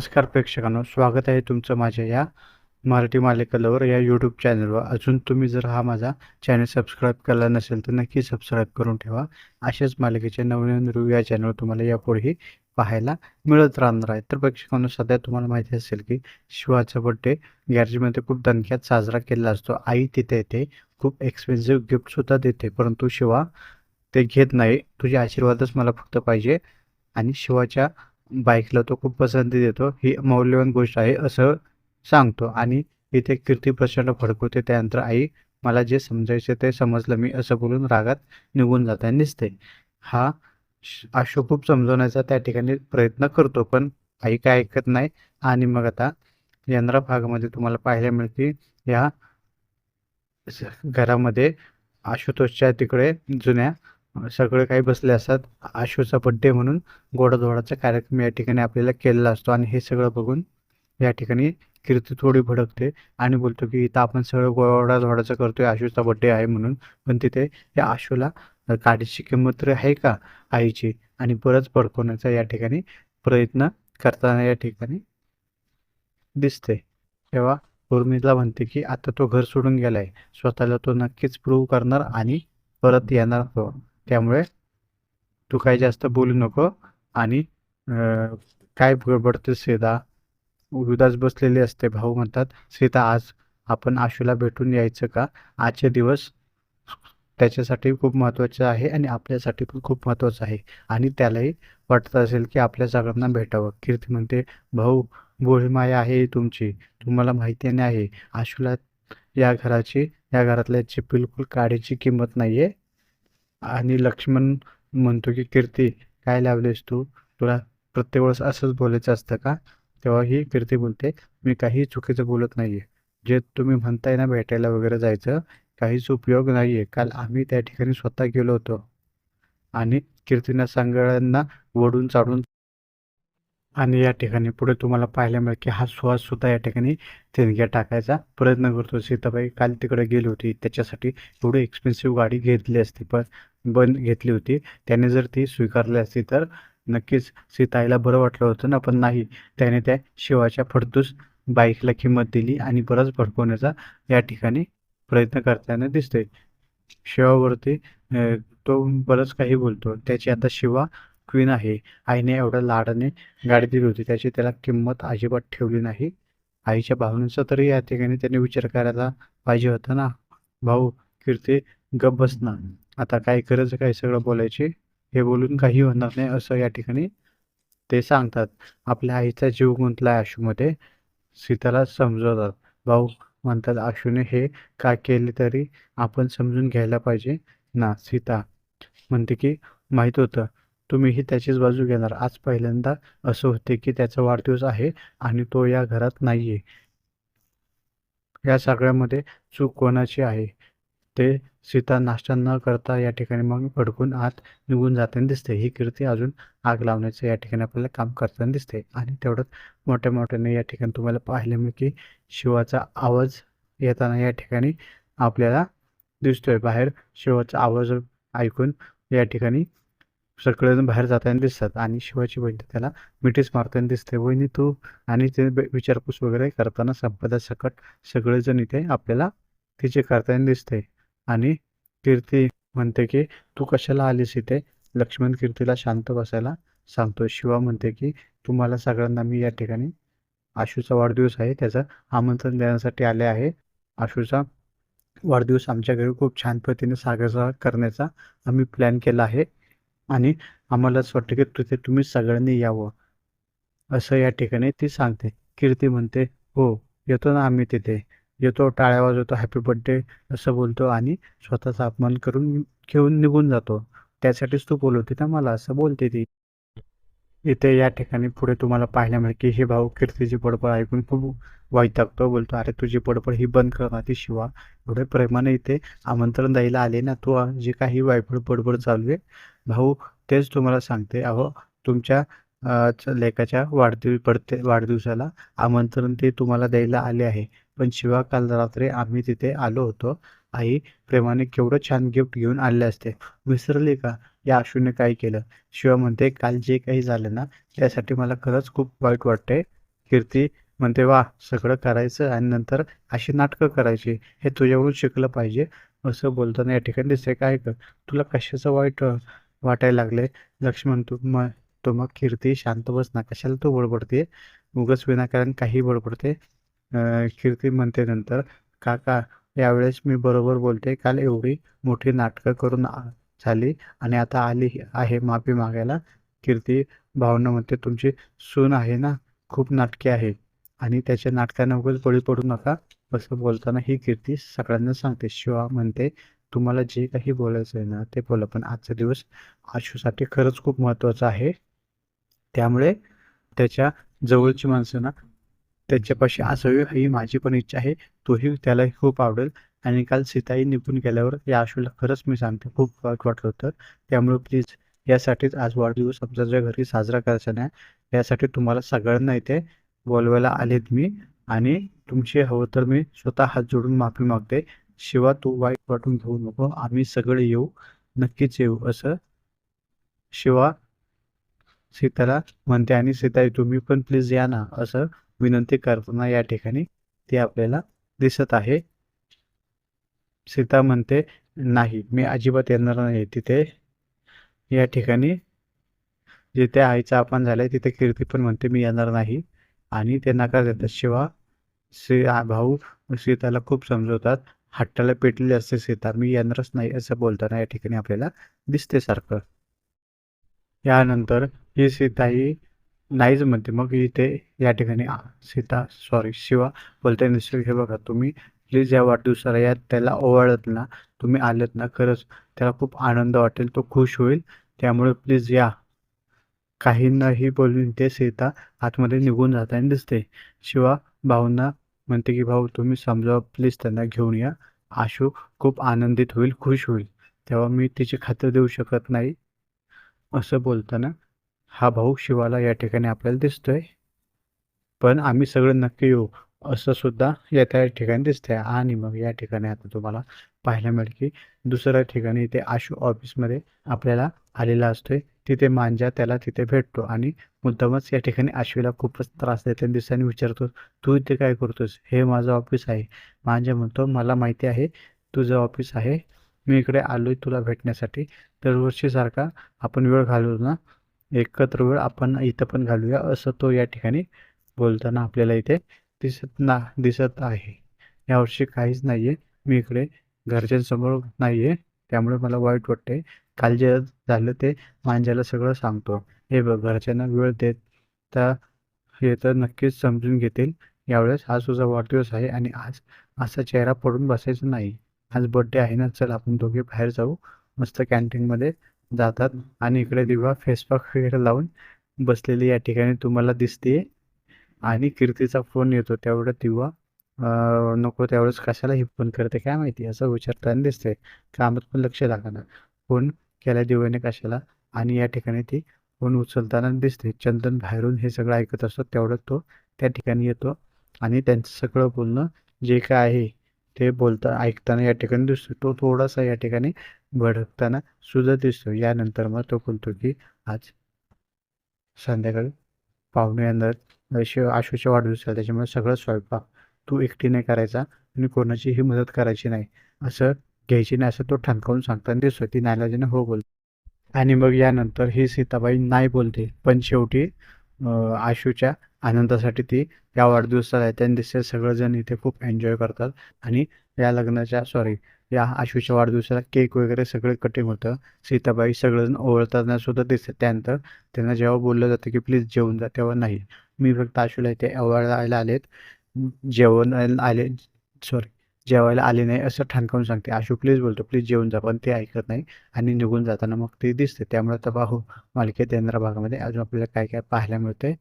नमस्कार प्रेक्षकांनो स्वागत आहे तुमचं माझ्या या मराठी मालिकालवर या यूट्यूब चॅनलवर अजून तुम्ही जर हा माझा चॅनल सबस्क्राईब केला नसेल तर नक्की सबस्क्राईब करून ठेवा. अशाच मालिकेचे नवीन रिव्ह्यू या चॅनलवर तुम्हाला यापुढेही पाहायला मिळत राहणार आहे. तर प्रेक्षकांनो सध्या तुम्हाला माहिती असेल की शिवाचा बड्डे गॅरेजमध्ये खूप दणक्यात साजरा केलेला असतो. आई तिथे येते खूप एक्सपेन्सिव्ह गिफ्टसुद्धा देते परंतु शिवा ते घेत नाही. तुझे आशीर्वादच मला फक्त पाहिजे आणि शिवाच्या बाईकला तो खूप पसंती देतो. ही मौल्यवान गोष्ट आहे असं सांगतो. आणि इथे कीर्ती प्रचंड फडकवते. त्यानंतर आई मला जे समजायचे ते समजलं. मी असं बोलून रागात निघून जाताना दिसते. हा श- आशू खूप समजवण्याचा त्या ठिकाणी प्रयत्न करतो. पण आई काय ऐकत नाही. आणि मग आता यंद्रा भागामध्ये तुम्हाला पाहायला मिळते या स- घरामध्ये आशुतोषच्या तिकडे जुन्या सगळे काही बसले असतात. आशूचा बड्डे म्हणून गोडाधोडाचा कार्यक्रम या ठिकाणी आपल्याला केलेला असतो आणि हे सगळं बघून या ठिकाणी कीर्ती थोडी भडकते आणि बोलतो की इथं आपण सगळं गोडाधोडाचं करतोय आशूचा बड्डे आहे म्हणून. पण तिथे या आशूला काडीची किंमत तरी आहे का आईची? आणि बरंच भडकवण्याचा या ठिकाणी प्रयत्न करताना या ठिकाणी दिसते. तेव्हा उर्मिला म्हणते की आता तो घर सोडून गेलाय. स्वतःला तो नक्कीच प्रूव्ह करणार आणि परत येणार तो. त्यामुळे तू काही जास्त बोलू नको. आणि काय बडबडते सीता? उदास बसलेली असते भाऊ म्हणतात. सीता आज आपण आशूला भेटून यायचं का? आजचे दिवस त्याच्यासाठी खूप महत्त्वाचे आहे आणि आपल्यासाठी पण खूप महत्त्वाचं आहे. आणि त्यालाही वाटत असेल की आपल्या सगळ्यांना भेटावं. कीर्ती म्हणते भाऊ बोळी माया आहे तुमची. तुम्हाला माहिती नाही आहे. आशूला या घराची या घरातल्याची बिलकुल काडीची किंमत नाही आहे आणि लक्ष्मण म्हणतो की कीर्ती काय लावलेस तू? तुला प्रत्येक वेळेस असंच बोलायचं असतं का? तेव्हा ही कीर्ती बोलते मी काही चुकीचं बोलत नाही आहे जे तुम्ही म्हणताय ना भेटायला वगैरे जायचं काहीच उपयोग नाही आहे काल आम्ही त्या ठिकाणी स्वतः गेलो होतो आणि कीर्तीनं सांगळ्यांना वडून चाडून आणि या ठिकाणी पुढे तुम्हाला पाहायला मिळेल की हा सुहास सुद्धा या ठिकाणी तेनग्या टाकायचा प्रयत्न करतो. सीताबाई काल तिकडे गेली होती. त्याच्यासाठी एवढी एक्सपेन्सिव्ह गाडी घेतली असती पण बंद घेतली होती. त्याने जर ती स्वीकारली असती तर नक्कीच सीताईला बरं वाटलं होतं ना पण नाही. त्याने त्या शिवाच्या फडतूस बाईकला किंमत दिली आणि बरंच भडकवण्याचा या ठिकाणी प्रयत्न करताना दिसतोय. शिवावरती तो बरंच काही बोलतो. त्याची आता शिवा क्वीन आहे. आईने एवढ्या लाडाने गाडी दिली होती. त्याची त्याला किंमत अजिबात ठेवली नाही. आईच्या भावनेचा तरी या ठिकाणी त्याने विचार करायला पाहिजे होता ना. भाऊ कीर्ती गप बस ना. आता काय करायचं काय सगळं बोलायचे? हे बोलून काही होणार नाही असं या ठिकाणी ते सांगतात. आपल्या आईचा जीव गुंतला आहे आशूमध्ये. सीताला समजवतात. भाऊ म्हणतात आशूने हे काय केले तरी आपण समजून घ्यायला पाहिजे ना सीता म्हणते की माहीत होतं. तुम्हीही त्याचीच बाजू घेणार. आज पहिल्यांदा असं होते की त्याचा वाढदिवस आहे आणि तो या घरात नाही आहे या सगळ्यामध्ये चूक कोणाची आहे? ते सीता नाश्ता न करता या ठिकाणी मग भडकून आत निघून जाताना दिसते. ही कीर्ती अजून आग लावण्याचं या ठिकाणी आपल्याला काम करताना दिसते. आणि तेवढंच मोठ्या मोठ्याने या ठिकाणी तुम्हाला पाहायला मिळेल की शिवाचा आवाज येताना या ठिकाणी आपल्याला दिसतोय. बाहेर शिवाचा आवाज ऐकून या ठिकाणी सगळेजण बाहेर जाताना दिसतात आणि शिवाची बहीण त्याला मिठीच मारताना दिसते. वहिनी तू आणि ते विचारपूस वगैरे करताना संपदा सकट सगळेजण इथे आपल्याला तिचे करताना दिसते. आणि कीर्ती म्हणते की तू कशाला आलीस इथे? लक्ष्मण कीर्तीला शांत बसायला सांगतो शिवा म्हणते की तुम्हाला सगळ्यांना मी या ठिकाणी आशूचा वाढदिवस आहे त्याचं आमंत्रण देण्यासाठी आले आहे. आशूचा वाढदिवस आमच्या घरी खूप छान पद्धतीने साजरा करण्याचा आम्ही प्लॅन केला आहे. आणि आम्हाला असं वाटतं की तिथे तुम्ही सगळ्यांनी यावं. असं या ठिकाणी ती सांगते. कीर्ती म्हणते हो येतो ना आम्ही तिथे. येतो टाळ्या वाजवतो हॅपी बर्थडे असं बोलतो आणि स्वतःचा अपमान करून घेऊन निघून जातो. त्यासाठीच तू बोलवते ना मला असं बोलते ती. इथे या ठिकाणी पुढे तुम्हाला पाहायला मिळेल की हे भाऊ कीर्तीची बडबड ऐकून खूप वैतागतो बोलतो अरे तुझी बडबड ही बंद कर ना ती शिवा. एवढे प्रेमाने इथे आमंत्रण द्यायला आले ना तू जे काही वायफळ बडबड चालू आहे भाऊ तेच तुम्हाला सांगते. अहो तुमच्या लेकाच्या वाढदिव पडते वाढदिवसाला आमंत्रण ते तुम्हाला द्यायला आले आहे. पण शिवा काल रात्री आम्ही तिथे आलो होतो. आई प्रेमाने केवढं छान गिफ्ट घेऊन आले असते. विसरले का या आशूने काय केलं? शिवा म्हणते काल जे काही झालं ना त्यासाठी मला खरंच खूप वाईट वाटते. कीर्ती म्हणते वा सगळं करायचं आणि नंतर अशी नाटकं करायची. हे तुझ्यावरून शिकलं पाहिजे. असं बोलताना या ठिकाणी दिसते काय कर तुला कशाचं वाईट वाटायला लागले लक्ष्मण तू मग तो मग कीर्ती शांत बस ना कशाला तू बडबडते उगाच विनाकारण काही बडबडते. कीर्ती म्हणते नंतर काका यावेळेस मी बरोबर बोलते. काल एवढी मोठी नाटकं करून झाली आणि आता आली आहे माफी मागायला. कीर्ती भावना म्हणते तुमची सून आहे ना खूप नाटके आहे आणि त्याच्या नाटकांना उगच बळी पडू नका. असं बोलताना ही कीर्ती सगळ्यांना सांगते. शिवा म्हणते तुम्हाला जे काही बोलायचं आहे ना ते बोला. पण आजचा दिवस आशूसाठी खरंच खूप महत्त्वाचा आहे. त्यामुळे त्याच्या जवळची माणसं ना त्याच्यापाशी असावी ही माझी पण इच्छा आहे. तोही त्यालाही खूप आवडेल. आणि काल सीताई निघून गेल्यावर या आशूला खरंच मी सांगते खूप वाईट वाटलं होतं. त्यामुळे प्लीज यासाठीच आज वाढदिवस आमच्या घरी साजरा करायचा नाही. यासाठी तुम्हाला सगळ्यांना इथे बोलवायला आलेत मी. आणि तुमची हवं तर मी स्वतः हात जोडून माफी मागते. शिवा तू वाईट वाटून घेऊ नको. आम्ही सगळे येऊ. नक्कीच येऊ असं शिवा सीताला म्हणते आणि सीताई तुम्ही पण प्लीज या ना असं विनंती करताना या ठिकाणी ते आपल्याला दिसत आहे. सीता म्हणते नाही मी अजिबात येणार नाही तिथे. या ठिकाणी जिथे आईचा अपमान झालाय तिथे कीर्ती पण म्हणते मी येणार नाही. आणि ते नकार देतात. शिवा सी भाऊ सीताला खूप समजवतात. हट्टाला पेटलेले असते सीता मी येणारच नाही असं बोलताना या ठिकाणी आपल्याला दिसते सारखं. यानंतर ही सीता ही नाहीच म्हणते. मग इथे या ठिकाणी सीता सॉरी शिवा बोलते निश्चित हे बघा तुम्ही प्लीज या वाढदिवसाला या त्याला ओवाळत ना. तुम्ही आलेत ना खरंच त्याला खूप आनंद वाटेल तो खुश होईल. त्यामुळे प्लीज या. काहींनाही बोलून ते सीता आतमध्ये निघून जाताना दिसते. शिवा भाऊंना म्हणते की भाऊ तुम्ही समजावा प्लीज त्यांना घेऊन या. आशू खूप आनंदित होईल खुश होईल. तेव्हा मी तिची खात्री देऊ शकत नाही. असं बोलताना हा भाऊ शिवाला या ठिकाणी आपल्याला दिसतोय. पण आम्ही सगळं नक्की येऊ. असं सुद्धा या त्या ठिकाणी दिसतंय. आणि मग या ठिकाणी आता तुम्हाला पाहायला मिळेल की दुसऱ्या ठिकाणी इथे आशू ऑफिसमध्ये आपल्याला आलेला असतोय. तिथे मांजा त्याला तिथे भेटतो आणि मुद्दामच या ठिकाणी आश्वीला खूपच त्रास देते आणि दिवसांनी विचारतो तू इथे काय करतोस? हे माझं ऑफिस आहे. मांजा म्हणतो मला माहिती आहे तुझं ऑफिस आहे. मी इकडे आलोय तुला भेटण्यासाठी. दरवर्षीसारखा आपण वेळ घालवू ना. एकत्र वेळ आपण इथं पण घालूया. असं तो या ठिकाणी बोलताना आपल्याला इथे दिसत ना दिसत आहे. यावर्षी काहीच नाही आहे मी इकडे घरच्यांसमोर नाही आहे त्यामुळे मला वाईट वाटते काल जे झालं ते मांजाला सगळं सांगतो. हे बघ घरच्यांना वेळ देत तर हे तर नक्कीच समजून घेतील. यावेळेस हा तुझा वाढदिवस आहे आणि आज असा चेहरा पडून बसायचा नाही. आज बड्डे आहे ना चल आपण दोघे बाहेर जाऊ. मस्त कॅन्टीनमध्ये जातात आणि इकडे दिवा फेसपॅक वगैरे लावून बसलेली या ठिकाणी तुम्हाला दिसते आणि कीर्तीचा फोन येतो त्यावेळेस दिवा नको त्यावेळेस कशाला ही फोन करते काय माहिती? असं विचारताना दिसते कामात पण लक्ष लागणार फोन केला दिव्याने कशाला? आणि या ठिकाणी ती फोन उचलताना दिसते चंदन बाहेरून हे सगळं ऐकत असतो तेवढं तो त्या ठिकाणी येतो आणि त्यांचं सगळं बोलणं जे काय आहे ते बोलता ऐकताना या ठिकाणी दिसतो तो थोडासा या ठिकाणी भडकताना सुद्धा दिसतो यानंतर मग तो बोलतो की आज संध्याकाळी पाहुणे येणार. शिव आशूच्या वाढदिवस त्याच्यामुळे सगळं स्वयंपाक तू एकटीने करायचा आणि कोणाचीही मदत करायची नाही. असं घ्यायची नाही असं तो ठणकावून सांगताना दिसतो ती नायलाजीने हो बोलते आणि मग यानंतर ही सीताबाई नाही बोलते. पण शेवटी आशूच्या आनंदासाठी ती या वाढदिवसाला आहे त्यांनी दिसते सगळेजण इथे खूप एन्जॉय करतात. आणि या लग्नाच्या सॉरी या आशूच्या वाढदिवसाला केक वगैरे सगळे कटिंग होतं. सीताबाई सगळेजण ओळखताना सुद्धा दिसते त्यानंतर त्यांना जेव्हा बोललं जातं की प्लीज जेवून जा. तेव्हा नाही. मी फक्त आशूला इथे ओवाळायला आलेत. जेवण आले सॉरी जेवायला आले नाही असं ठणकावून सांगते. आशू प्लीज बोलतो प्लीज जेवून जा पण ते ऐकत नाही आणि निघून जाताना मग ते दिसते. त्यामुळे आता पाहू मालिकेत येणाऱ्या भागामध्ये अजून आपल्याला काय काय पाहायला मिळते